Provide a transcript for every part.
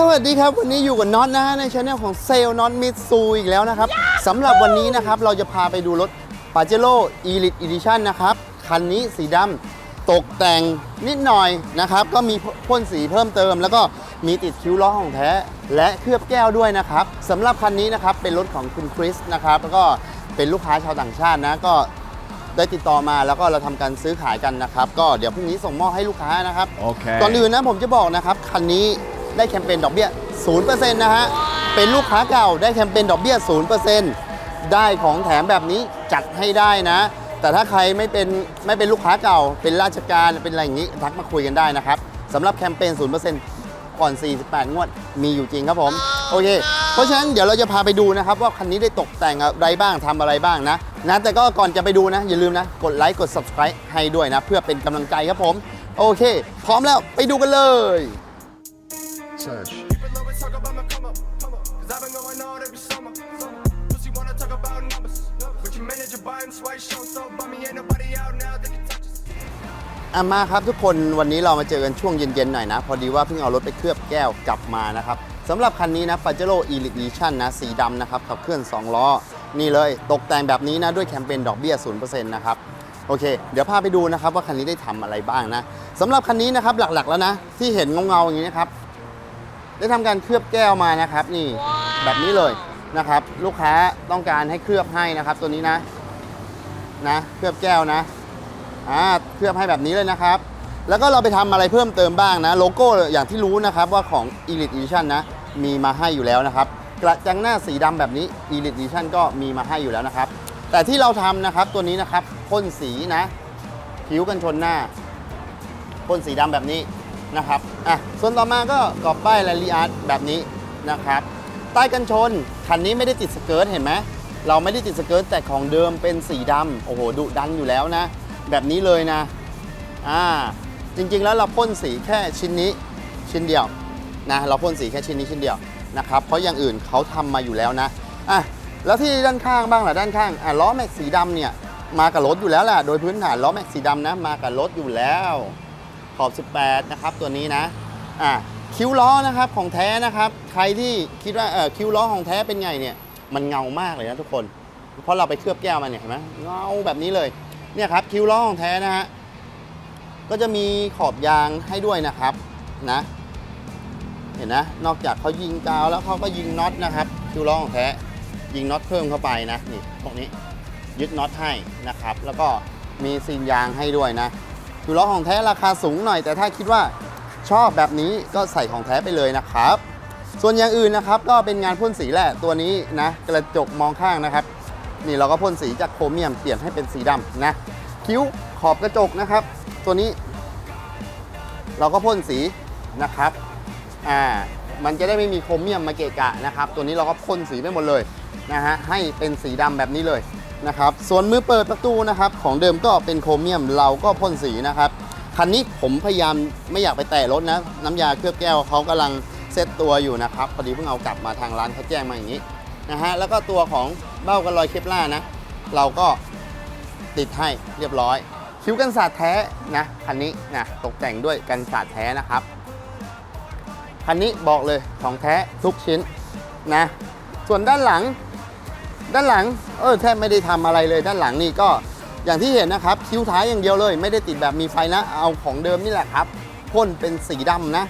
สวัสดีครับ วันนี้อยู่กับน็อตนะฮะในช anel ของเซลล์น็อตมิตซูอีกแล้วนะครับสำหรับวันนี้นะครับเราจะพาไปดูรถ p a j e r o Elite Edition นะครับ คันนี้สีดำตกแต่งนิดหน่อยนะครับ ก็มีพ่นสีเพิ่มเติม แล้วก็มีติดคิ้วล้อของแท้ และเคลือบแก้วด้วยนะครับสำหรับคันนี้นะครับเป็นรถของคุณคริสนะครับแล้วก็เป็นลูกค้าชาวต่างชาตินะก็ได้ติดต่อมาแล้วก็เราทำการซื้อขายกันนะครับ ก็เดี๋ยวพรุ่งนี้ส่งมอบให้ลูกค้านะครับโอเคก่อนอื่นนะผมจะบอกนะครับคันนี้ ได้แคมเปญดอกเบี้ย 0%นะฮะ เป็นลูกค้าเก่าได้แคมเปญดอกเบี้ย 0%ได้ของแถมแบบนี้จัดให้ได้นะ แต่ถ้าใครไม่เป็นไม่เป็นลูกค้าเก่า เป็นราชการเป็นอะไรอย่างนี้ทักมาคุยกันได้นะครับสำหรับแคมเปญ 0%ก่อน 48 งวด มีอยู่จริงครับผม โอเค เพราะฉะนั้นเดี๋ยวเราจะพาไปดูนะครับ ว่าคันนี้ได้ตกแต่งอะไรบ้างทำอะไรบ้างนะนะแต่ก็ก่อนจะไปดูนะ อย่าลืมนะ กดไลค์กด subscribe ให้ด้วยนะ เพื่อเป็นกำลังใจครับผม โอเค พร้อมแล้วไปดูกันเลย Search. People always talk about my come up, come up. Cause I've been going on every summer. summer. Pussy wanna talk about numbers. But your manager buying swipe show so bummy. Ain't nobody out now that can touch us. อะมาครับทุกคนวันนี้เรามาเจอกันช่วงเย็นๆหน่อยนะ พอดีว่าเพิ่งเอารถไปเคลือบแก้วกลับมานะครับสำหรับคันนี้นะ f a j e r o Elite Edition นะ สีดำนะครับขับเคลื่อน 2 ล้อ นี่เลยตกแต่งแบบนี้นะ ด้วยแคมเปญดอกเบี้ย 0%นะครับ โอเค เดี๋ยวพาไปดูนะครับว่าคันนี้ได้ทำอะไรบ้างนะสำหรับคันนี้นะครับหลักๆแล้วนะ ที่เห็นเงาๆอย่างนี้นะครับ ได้ทำการเคลือบแก้วมานะครับ นี่แบบนี้เลยนะครับ ลูกค้าต้องการให้เคลือบให้นะครับ ตัวนี้นะนะเคลือบแก้วนะอ่าเคลือบให้แบบนี้เลยนะครับ แล้วก็เราไปทำอะไรเพิ่มเติมบ้างนะ โลโก้อย่างที่รู้นะครับว่าของ Elite Edition นะ มีมาให้อยู่แล้วนะครับ กระจังหน้าสีดำแบบนี้ Elite Edition ก็มีมาให้อยู่แล้วนะครับ แต่ที่เราทำนะครับตัวนี้นะครับพ่นสีนะผิวกันชนหน้าพ่นสีดำแบบนี้ นะครับอะส่วนต่อมาก็กรอบป้ายลาลีอาร์ตแบบนี้นะครับใต้กันชนคันนี้ไม่ได้ติดสเกิร์ตเห็นไหมเราไม่ได้ติดสเกิร์ตแต่ของเดิมเป็นสีดำโอ้โหดุดันอยู่แล้วนะ แบบนี้เลยนะอ่าจริงๆแล้วเราพ่นสีแค่ชิ้นนี้ชิ้นเดียวนะเราพ่นสีแค่ชิ้นนี้ชิ้นเดียวนะครับเพราะอย่างอื่นเขาทำมาอยู่แล้วนะอะแล้วที่ด้านข้างบ้างล่ะด้านข้างอะล้อแม็กสีดำเนี่ยมากับรถอยู่แล้วแหละโดยพื้นฐานล้อแม็กสีดำนะมากับรถอยู่แล้ว ขอบ 18 นะครับ ตัวนี้นะอะคิ้วล้อนะครับของแท้นะครับ ใครที่คิดว่าเออคิ้วล้อของแท้เป็นไงเนี่ย มันเงามากเลยนะทุกคน เพราะเราไปเคลือบแก้วมาเนี่ยเห็นไหมเงาแบบนี้เลยเนี่ยครับคิ้วล้อของแท้นะฮะก็จะมีขอบยางให้ด้วยนะครับนะ เห็นนะ นอกจากเขายิงกาวแล้วเขาก็ยิงน็อตนะครับคิ้วล้อของแท้ยิงน็อตเพิ่มเข้าไปนะนี่พวกนี้ยึดน็อตให้นะครับ แล้วก็มีซีนยางให้ด้วยนะ คือล้อของแท้ราคาสูงหน่อย แต่ถ้าคิดว่าชอบแบบนี้ก็ใส่ของแท้ไปเลยนะครับ ส่วนอย่างอื่นนะครับก็เป็นงานพ่นสีแหละตัวนี้นะกระจกมองข้างนะครับ นี่เราก็พ่นสีจากโครเมียมเปลี่ยนให้เป็นสีดำนะคิ้วขอบกระจกนะครับ ตัวนี้ เราก็พ่นสีนะครับอ่ามันจะได้ไม่มีโครเมียมมาเกะกะนะครับ ตัวนี้เราก็พ่นสีไปหมดเลยนะฮะให้เป็นสีดำแบบนี้เลย นะครับ ส่วนมือเปิดประตูนะครับ ของเดิมก็เป็นโครเมียมเราก็พ่นสีนะครับคันนี้ผมพยายามไม่อยากไปแตะรถนะ น้ำยาเคลือบแก้วเขากำลังเซตตัวอยู่นะครับพอดีเพิ่งเอากลับมาทางร้านเขาแจ้งมาอย่างนี้นะฮะแล้วก็ตัวของเบ้ากันรอยเคปล่านะ เราก็ติดให้เรียบร้อย คิ้วกันสาดแท้นะคันนี้นะตกแต่งด้วยกันสาดแท้นะครับคันนี้บอกเลยของแท้ทุกชิ้นนะส่วนด้านหลัง ด้านหลังเออแทบไม่ได้ทำอะไรเลย ด้านหลังนี่ก็อย่างที่เห็นนะครับ คิ้วท้ายอย่างเดียวเลย ไม่ได้ติดแบบมีไฟนะ เอาของเดิมนี่แหละครับพ่นเป็นสีดำนะ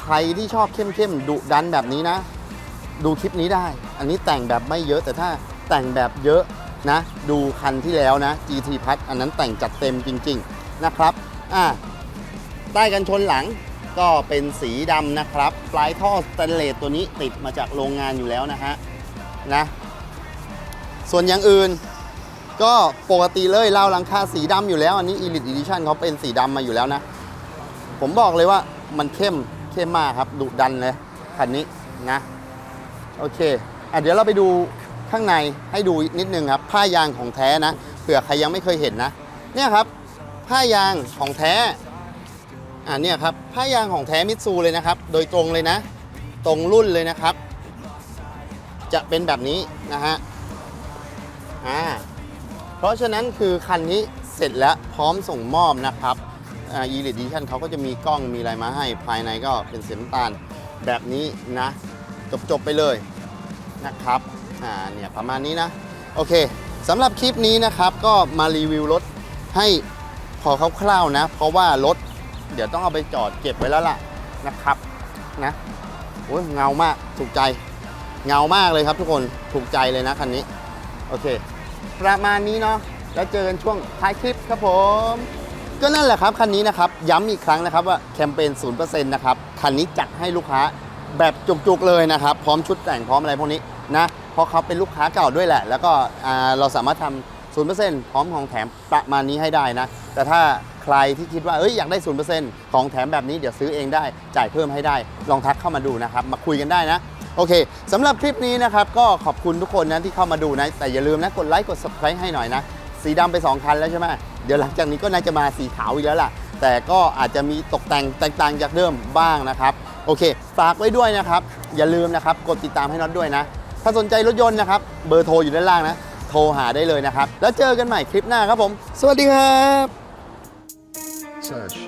ใครที่ชอบเข้มๆดุดันแบบนี้นะ ดูคลิปนี้ได้ อันนี้แต่งแบบไม่เยอะแต่ถ้าแต่งแบบเยอะนะ ดูคันที่แล้วนะ GT พัทอันนั้นแต่งจัดเต็มจริง ๆนะครับอ่าใต้กันชนหลังก็เป็นสีดำนะครับ ปลายท่อสแตนเลสตัวนี้ติดมาจากโรงงานอยู่แล้วนะฮะนะ ส่วนอย่างอื่น ก็ปกติเลยราวหลังคาสีดำอยู่แล้ว อันนี้ Elite Edition เขาเป็นสีดำมาอยู่แล้วนะ ผมบอกเลยว่ามันเข้มเข้มมากครับดุดันเลยคันนี้นะโอเคอะเดี๋ยวเราไปดูข้างในให้ดูนิดนึงครับ ผ้ายางของแท้นะเผื่อใครยังไม่เคยเห็นนะ เนี่ยครับ ผ้ายางของแท้อ่าเนี่ยครับผ้ายางของแท้มิตซูเลยนะครับ โดยตรงเลยนะ ตรงรุ่นเลยนะครับ จะเป็นแบบนี้นะฮะ อ่าเพราะฉะนั้นคือคันนี้เสร็จแล้วพร้อมส่งมอบนะครับอ่า Elite Edition เขาก็จะมีกล้องมีอะไรมาให้ภายในก็เป็นสีน้ำตาลแบบนี้นะจบๆไปเลยนะครับอ่าเนี่ยประมาณนี้นะ โอเคสำหรับคลิปนี้นะครับก็มารีวิวรถให้พอคร่าวๆนะ เพราะว่ารถเดี๋ยวต้องเอาไปจอดเก็บไว้แล้วล่ะนะครับนะโอ้ยเงามากถูกใจ เงามากเลยครับทุกคนถูกใจเลยนะคันนี้ โอเค ประมาณนี้เนาะแล้วเจอกันช่วงท้ายคลิปครับผม ก็นั่นแหละครับ คันนี้นะครับ ย้ำอีกครั้งนะครับว่าแคมเปญ0%นะครับ คันนี้จัดให้ลูกค้าแบบจุกๆเลยนะครับ พร้อมชุดแต่งพร้อมอะไรพวกนี้นะเพราะเขาเป็นลูกค้าเก่าด้วยแหละ แล้วก็เราสามารถทำ0%พร้อมของแถมประมาณนี้ให้ได้นะ แต่ถ้าใครที่คิดว่าเอ้ยอยากได้ 0%ของแถมแบบนี้เดี๋ยวซื้อเองได้ จ่ายเพิ่มให้ได้ ลองทักเข้ามาดูนะครับ มาคุยกันได้นะ โอเคสำหรับคลิปนี้นะครับก็ขอบคุณทุกคนนะที่เข้ามาดูนะ แต่อย่าลืมนะกดไลค์กด subscribe ให้หน่อยนะ สีดำไป 2 คันแล้วใช่ไหมเดี๋ยวหลังจากนี้ก็น่าจะมาสีขาวอีกแล้วล่ะ แต่ก็อาจจะมีตกแต่งแตกต่างจากเดิมบ้างนะครับ โอเค ฝากไว้ด้วยนะครับ อย่าลืมนะครับกดติดตามให้น็อตด้วยนะ ถ้าสนใจรถยนต์นะครับเบอร์โทรอยู่ด้านล่างนะ โทรหาได้เลยนะครับ แล้วเจอกันใหม่คลิปหน้าครับผม สวัสดีครับ Touch.